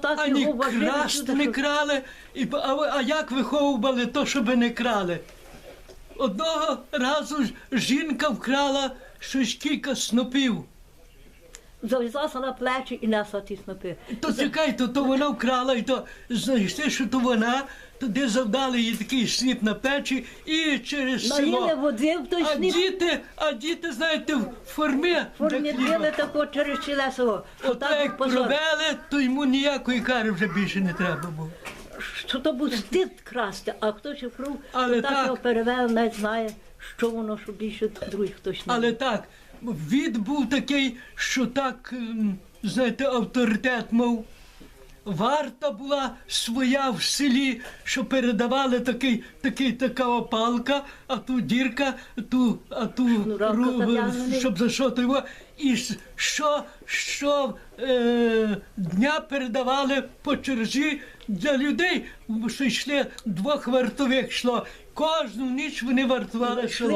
Так Ані його красти не крали, і, а, а як виховували то, щоб не крали? Одного разу жінка вкрала щось кілька снопів. Зав'язалася на плечі і несла ті снопи. То чекай, то, то вона вкрала, і то знайшли, що то вона, туди завдали їй такий сніп на печі і через село. води в той А сніп, діти, а діти, знаєте, в формі. для формі хліба. били тако через челесо. От як позор. провели, то йому ніякої кари вже більше не треба було. Що то був стид красти, а хто ще кров, Але то так, так. його перевели, навіть знає, що воно, що більше другий хтось не Але так, від був такий, що так, ем, знаєте, авторитет мав. Варта була своя в селі, що передавали такий, такий, така опалка, а ту дірка, ту, а ту ру- щоб за що то його. І що, що е, дня передавали по черзі для людей, що йшли двох вартових йшло. Кожну ніч вони вартували село.